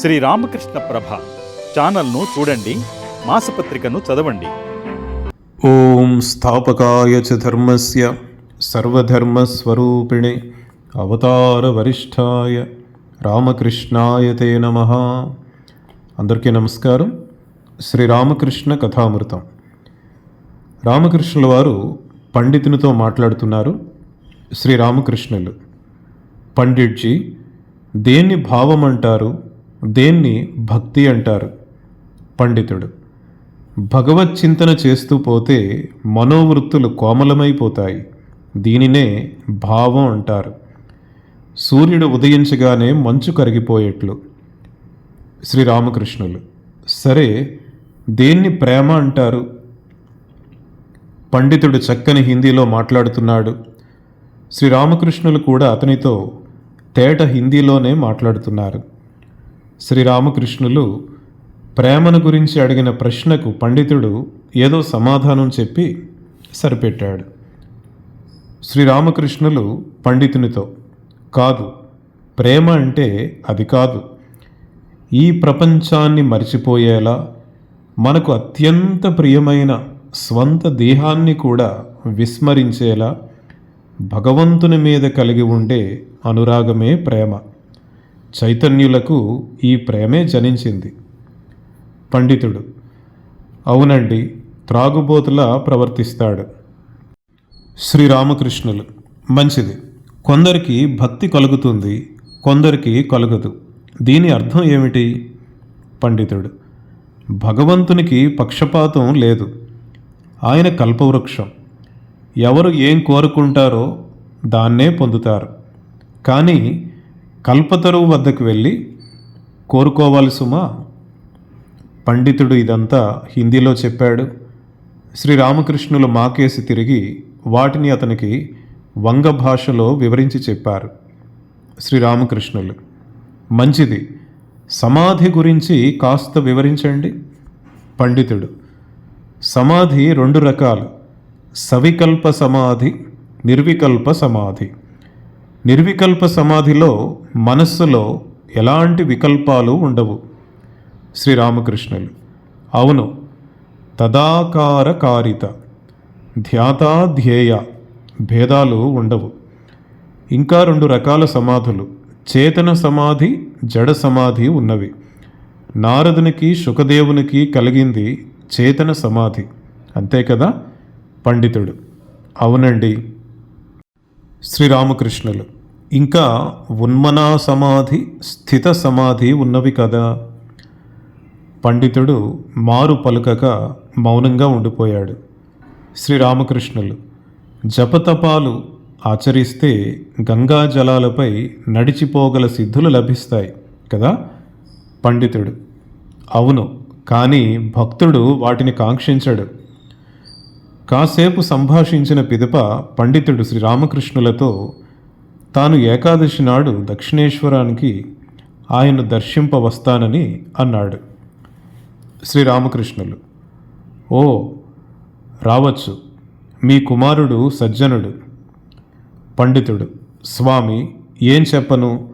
శ్రీ రామకృష్ణ ప్రభ ఛానల్ను చూడండి మాసపత్రికను చదవండి. ఓం స్థాపకాయ చ ధర్మస్య సర్వధర్మస్వరూపిణే అవతారవరిష్ఠాయ రామకృష్ణాయ తే నమ. అందరికీ నమస్కారం. శ్రీ రామకృష్ణ కథామృతం. రామకృష్ణుల వారు పండితునితో మాట్లాడుతున్నారు శ్రీరామకృష్ణులు పండిట్జీ దేన్ని భావం అంటారు దేన్ని భక్తి అంటారు? పండితుడు. భగవత్ చింతన చేస్తూ పోతే మనోవృత్తులు కోమలమైపోతాయి. దీనినే భావం అంటారు. సూర్యుడు ఉదయించగానే మంచు కరిగిపోయేట్లు. శ్రీరామకృష్ణులు. సరే దేన్ని ప్రేమ అంటారు? పండితుడు చక్కని హిందీలో మాట్లాడుతున్నాడు. శ్రీరామకృష్ణులు కూడా అతనితో తేట హిందీలోనే మాట్లాడుతున్నారు. శ్రీరామకృష్ణులు ప్రేమను గురించి అడిగిన ప్రశ్నకు పండితుడు ఏదో సమాధానం చెప్పి సరిపెట్టాడు. శ్రీరామకృష్ణులు పండితునితో కాదు ప్రేమ అంటే అది కాదు. ఈ ప్రపంచాన్ని మరిచిపోయేలా మనకు అత్యంత ప్రియమైన స్వంత దేహాన్ని కూడా విస్మరించేలా భగవంతుని మీద కలిగి ఉండే అనురాగమే ప్రేమ. చైతన్యులకు ఈ ప్రేమే జనించింది. పండితుడు అవునండి త్రాగుబోతులా ప్రవర్తిస్తాడు. శ్రీరామకృష్ణులు మంచిది కొందరికి భక్తి కలుగుతుంది కొందరికి కలుగదు. దీని అర్థం ఏమిటి? పండితుడు భగవంతునికి పక్షపాతం లేదు. ఆయన కల్పవృక్షం. ఎవరు ఏం కోరుకుంటారో దాన్నే పొందుతారు. కానీ కల్పతరువు వద్దకు వెళ్ళి కోరుకోవాలి సుమా. పండితుడు ఇదంతా హిందీలో చెప్పాడు. శ్రీరామకృష్ణులు మాకేసి తిరిగి వాటిని అతనికి వంగ భాషలో వివరించి చెప్పారు. శ్రీరామకృష్ణులు మంచిది. సమాధి గురించి కాస్త వివరించండి. పండితుడు. సమాధి రెండు రకాలు. సవికల్ప సమాధి నిర్వికల్ప సమాధి. నిర్వికల్ప సమాధిలో మనస్సులో ఎలాంటి వికల్పాలు ఉండవు. శ్రీరామకృష్ణులు అవును తదాకారకారిత ధ్యాతాధ్యేయ భేదాలు ఉండవు. ఇంకా రెండు రకాల సమాధులు చేతన సమాధి జడ సమాధి ఉన్నవి. నారదునికి శుకదేవునికి కలిగింది చేతన సమాధి. అంతే కదా పండితుడు? అవునండి. శ్రీరామకృష్ణులు. ఇంకా ఉన్మనా సమాధి స్థిత సమాధి ఉన్నవి కదా. పండితుడు మారు పలుకక మౌనంగా ఉండిపోయాడు. శ్రీరామకృష్ణులు జపతపాలు ఆచరిస్తే గంగా జలాలపై నడిచిపోగల సిద్ధులు లభిస్తాయి కదా పండితుడు. అవును కానీ భక్తుడు వాటిని కాంక్షించడు. కాసేపు సంభాషించిన పిదప పండితుడు శ్రీరామకృష్ణులతో తాను ఏకాదశి నాడు దక్షిణేశ్వరానికి ఆయన్ను దర్శింప వస్తానని అన్నాడు శ్రీరామకృష్ణులు. ఓ రావచ్చు. మీ కుమారుడు సజ్జనుడు. పండితుడు స్వామి ఏం చెప్పను?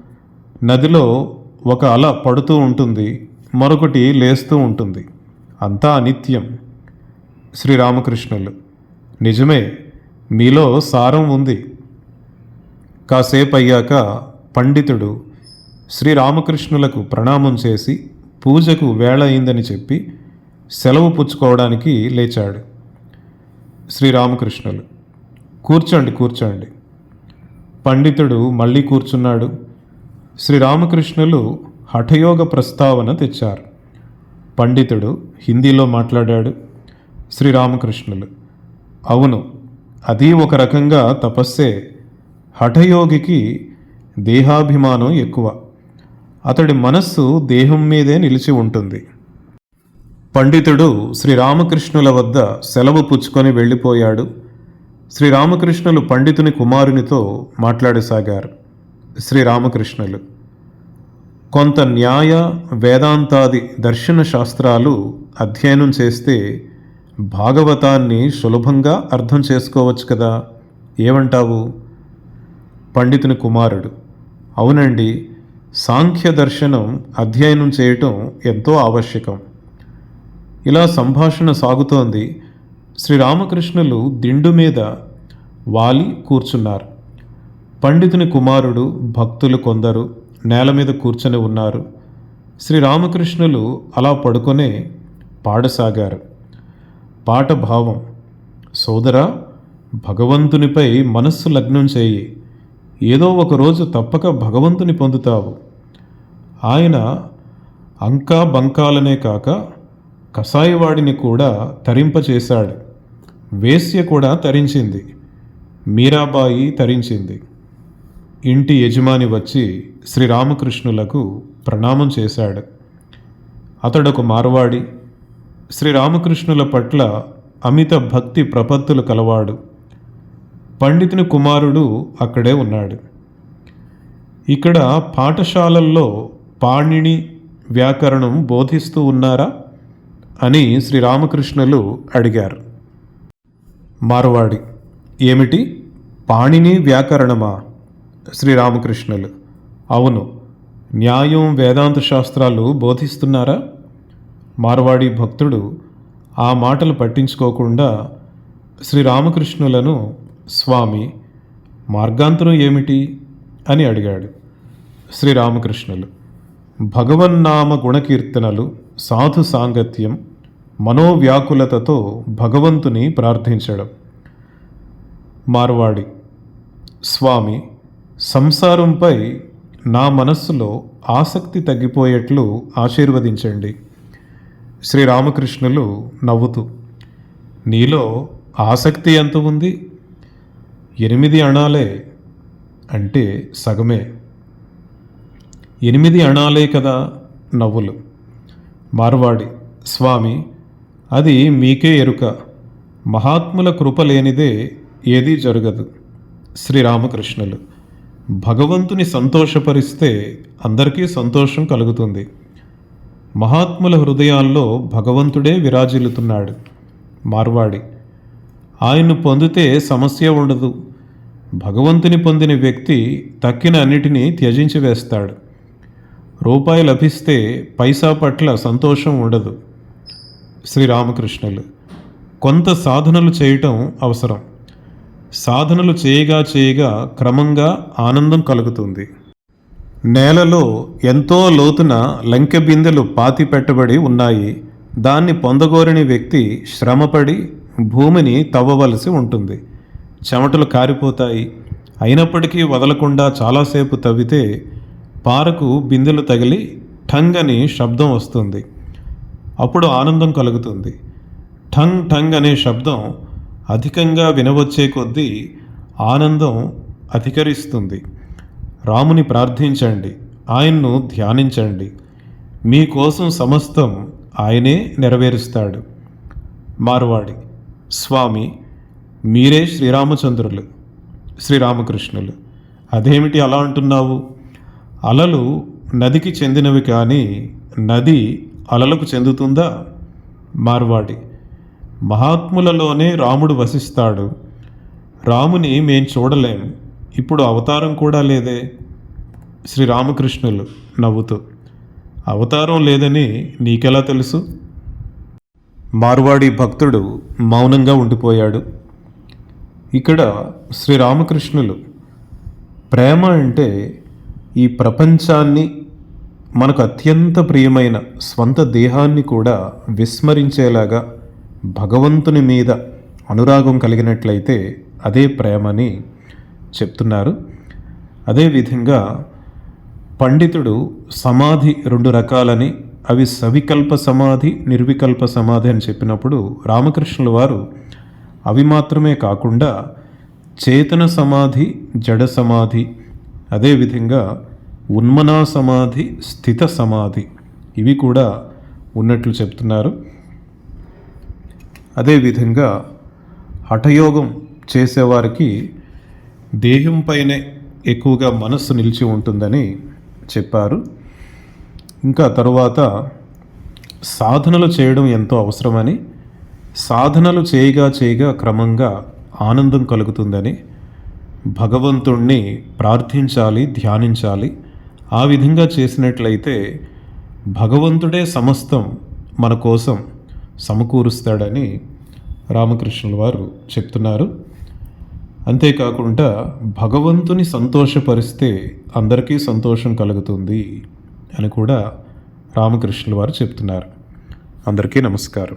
నదిలో ఒక అల పడుతూ ఉంటుంది మరొకటి లేస్తూ ఉంటుంది. అంతా అనిత్యం. శ్రీరామకృష్ణులు. నిజమే మీలో సారం ఉంది. కాసేపు అయ్యాక పండితుడు శ్రీరామకృష్ణులకు ప్రణామం చేసి పూజకు వేళ అయిందని చెప్పి సెలవు పుచ్చుకోవడానికి లేచాడు శ్రీరామకృష్ణులు. కూర్చోండి కూర్చోండి. పండితుడు మళ్ళీ కూర్చున్నాడు. శ్రీరామకృష్ణులు హఠయోగ ప్రస్తావన తెచ్చారు. పండితుడు హిందీలో మాట్లాడాడు. శ్రీరామకృష్ణులు అవును అది ఒక రకంగా తపస్సే. హఠయోగికి దేహాభిమానం ఎక్కువ. అతడి మనస్సు దేహం మీదే నిలిచి ఉంటుంది. పండితుడు శ్రీరామకృష్ణుల వద్ద సెలవు పుచ్చుకొని వెళ్ళిపోయాడు. శ్రీరామకృష్ణులు పండితుని కుమారునితో మాట్లాడసాగారు శ్రీరామకృష్ణులు. కొంత న్యాయ వేదాంతాది దర్శన శాస్త్రాలు అధ్యయనం చేస్తే భాగవతాన్ని సులభంగా అర్థం చేసుకోవచ్చు కదా? ఏమంటావు? పండితుని కుమారుడు. అవునండి సాంఖ్య దర్శనం అధ్యయనం చేయటం ఎంతో ఆవశ్యకం. ఇలా సంభాషణ సాగుతోంది. శ్రీరామకృష్ణులు దిండు మీద వాలి కూర్చున్నారు. పండితుని కుమారుడు భక్తులు కొందరు నేల మీద కూర్చొని ఉన్నారు. శ్రీరామకృష్ణులు అలా పడుకొనే పాడసాగారు. పాట భావం సోదరా భగవంతునిపై మనస్సు లగ్నం చేయి. ఏదో ఒక రోజు తప్పక భగవంతుని పొందుతావు. ఆయన అంకా బంకాలనే కాక కసాయివాడిని కూడా తరింపచేశాడు. వేశ్య కూడా తరించింది. మీరాబాయి తరించింది. ఇంటి యజమాని వచ్చి శ్రీరామకృష్ణులకు ప్రణామం చేశాడు. అతడొక మార్వాడి శ్రీరామకృష్ణుల పట్ల అమిత భక్తి ప్రపత్తులు కలవాడు. పండితుని కుమారుడు అక్కడే ఉన్నాడు. ఇక్కడ పాఠశాలల్లో పాణిని వ్యాకరణం బోధిస్తూ ఉన్నారా అని శ్రీరామకృష్ణులు అడిగారు. మార్వాడి ఏమిటి? పాణిని వ్యాకరణమా? శ్రీరామకృష్ణులు అవును న్యాయం వేదాంత శాస్త్రాలు బోధిస్తున్నారా? మార్వాడి భక్తుడు ఆ మాటలు పట్టించుకోకుండా శ్రీరామకృష్ణులను స్వామి మార్గాంతరం ఏమిటి? అని అడిగాడు శ్రీరామకృష్ణులు. భగవన్నామ గుణకీర్తనలు సాధు సాంగత్యం మనోవ్యాకులతతో భగవంతుని ప్రార్థించడం. మార్వాడి స్వామి సంసారంపై నా మనస్సులో ఆసక్తి తగ్గిపోయేట్లు ఆశీర్వదించండి. శ్రీరామకృష్ణులు నవ్వుతూ నీలో ఆసక్తి ఎంత ఉంది? ఎనిమిది అణాలే అంటే సగమే. ఎనిమిది అణాలే కదా నవ్వులు. మార్వాడి స్వామి అది మీకే ఎరుక. మహాత్ముల కృప లేనిదే ఏదీ జరగదు. శ్రీరామకృష్ణులు భగవంతుని సంతోషపరిస్తే అందరికీ సంతోషం కలుగుతుంది. మహాత్ముల హృదయాల్లో భగవంతుడే విరాజిల్లుతున్నాడు. మార్వాడి ఆయన్ను పొందితే సమస్య ఉండదు. భగవంతుని పొందిన వ్యక్తి తక్కిన అన్నిటినీ త్యజించి వేస్తాడు. రూపాయి లభిస్తే పైసా పట్ల సంతోషం ఉండదు. శ్రీరామకృష్ణులు కొంత సాధనలు చేయటం అవసరం. సాధనలు చేయగా చేయగా క్రమంగా ఆనందం కలుగుతుంది. నేలలో ఎంతో లోతున లంకె బిందెలు పాతి పెట్టబడి ఉన్నాయి. దాన్ని పొందగోరని వ్యక్తి శ్రమపడి భూమిని తవ్వవలసి ఉంటుంది. చెమటలు కారిపోతాయి. అయినప్పటికీ వదలకుండా చాలాసేపు తవ్వితే పారకు బిందెలు తగిలి ఠంగ్ అని శబ్దం వస్తుంది. అప్పుడు ఆనందం కలుగుతుంది. ఠంగ్ ఠంగ్ అనే శబ్దం అధికంగా వినవచ్చే కొద్దీ ఆనందం అధికరిస్తుంది. రాముని ప్రార్థించండి ఆయన్ను ధ్యానించండి. మీకోసం సమస్తం ఆయనే నెరవేరుస్తాడు. మార్వాడి స్వామి మీరే శ్రీరామచంద్రులు శ్రీరామకృష్ణులు. అదేమిటి అలా అంటున్నావు? అలలు నదికి చెందినవి కానీ నది అలలకు చెందుతుందా? మార్వాడి మహాత్ములలోనే రాముడు వసిస్తాడు. రాముని మేం చూడలేం. ఇప్పుడు అవతారం కూడా లేదే. శ్రీరామకృష్ణులు నవ్వుతూ అవతారం లేదని నీకెలా తెలుసు? మార్వాడి భక్తుడు మౌనంగా ఉండిపోయాడు. ఇక్కడ శ్రీరామకృష్ణులు ప్రేమ అంటే ఈ ప్రపంచాన్ని మనకు అత్యంత ప్రియమైన స్వంత దేహాన్ని కూడా విస్మరించేలాగా భగవంతుని మీద అనురాగం కలిగినట్లయితే అదే ప్రేమని చెప్తున్నారు. అదేవిధంగా పండితుడు సమాధి రెండు రకాలని అవి సవికల్ప సమాధి నిర్వికల్ప సమాధి అని చెప్పినప్పుడు రామకృష్ణుల వారు అవి మాత్రమే కాకుండా చేతన సమాధి జడ సమాధి అదేవిధంగా ఉన్మనా సమాధి స్థిత సమాధి ఇవి కూడా ఉన్నట్లు చెప్తున్నారు. అదేవిధంగా హఠయోగం చేసేవారికి దేహం పైనే ఎక్కువగా మనస్సు నిలిచి ఉంటుందని చెప్పారు. ఇంకా తరువాత సాధనలు చేయడం ఎంతో అవసరమని సాధనలు చేయగా చేయగా క్రమంగా ఆనందం కలుగుతుందని భగవంతుణ్ణి ప్రార్థించాలి ధ్యానించాలి. ఆ విధంగా చేసినట్లయితే భగవంతుడే సమస్తం మన కోసం సమకూరుస్తాడని రామకృష్ణుల వారు చెప్తున్నారు. అంతేకాకుండా భగవంతుని సంతోషపరిస్తే అందరికీ సంతోషం కలుగుతుంది అని కూడా రామకృష్ణుల వారు చెప్తున్నారు. అందరికీ నమస్కారం.